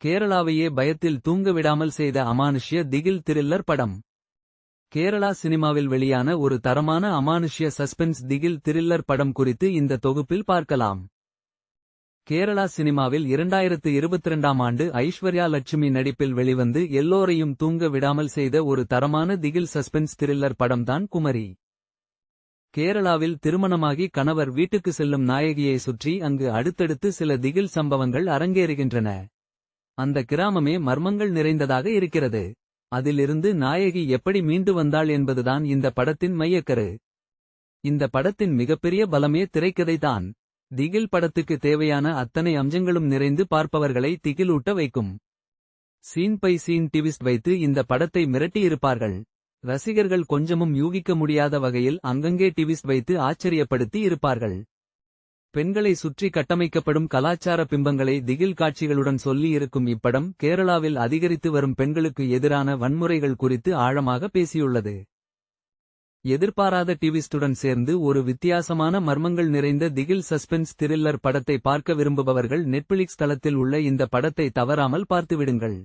கேரளாவையே பயத்தில் தூங்க விடாமல் செய்த அமானுஷ்ய திகில் த்ரில்லர் படம். கேரளா சினிமாவில் வெளியான ஒரு தரமான அமானுஷ்ய சஸ்பென்ஸ் திகில் த்ரில்லர் படம் குறித்து இந்த தொகுப்பில் பார்க்கலாம். கேரளா சினிமாவில் இரண்டாயிரத்து இருபத்திரண்டாம் ஆண்டு ஐஸ்வர்யா லட்சுமி நடிப்பில் வெளிவந்து எல்லோரையும் தூங்க விடாமல் செய்த ஒரு தரமான திகில் சஸ்பென்ஸ் த்ரில்லர் படம்தான் குமரி. கேரளாவில் திருமணமாகி கணவர் வீட்டுக்கு செல்லும் நாயகியை சுற்றி அங்கு அடுத்தடுத்து சில திகில் சம்பவங்கள் அரங்கேறுகின்றன. அந்த கிராமமே மர்மங்கள் நிறைந்ததாக இருக்கிறது. அதிலிருந்து நாயகி எப்படி மீண்டு வந்தாள் என்பதுதான் இந்த படத்தின் மையக்கரு. இந்த படத்தின் மிகப்பெரிய பலமே திரைக்கதைதான். திகில் படத்துக்கு தேவையான அத்தனை அம்சங்களும் நிறைந்து பார்ப்பவர்களை திகிலூட்ட வைக்கும். சீன் பை சீன் டிவிஸ்ட் வைத்து இந்த படத்தை மிரட்டியிருப்பார்கள். ரசிகர்கள் கொஞ்சமும் யூகிக்க முடியாத வகையில் அங்கங்கே டிவிஸ்ட் வைத்து ஆச்சரியப்படுத்தி இருப்பார்கள். பெண்களை சுற்றி கட்டமைக்கப்படும் கலாச்சார பிம்பங்களை திகில் காட்சிகளுடன் சொல்லி இருக்கும் இப்படம் கேரளாவில் அதிகரித்து வரும் பெண்களுக்கு எதிரான வன்முறைகள் குறித்து ஆழமாக பேசியுள்ளது. எதிர்பாராத டிவிஸ்டுடன் சேர்ந்து ஒரு வித்தியாசமான மர்மங்கள் நிறைந்த திகில் சஸ்பென்ஸ் த்ரில்லர் படத்தை பார்க்க விரும்புபவர்கள் நெட்ஃபிளிக்ஸ் தளத்தில் உள்ள இந்த படத்தை தவறாமல் பார்த்துவிடுங்கள்.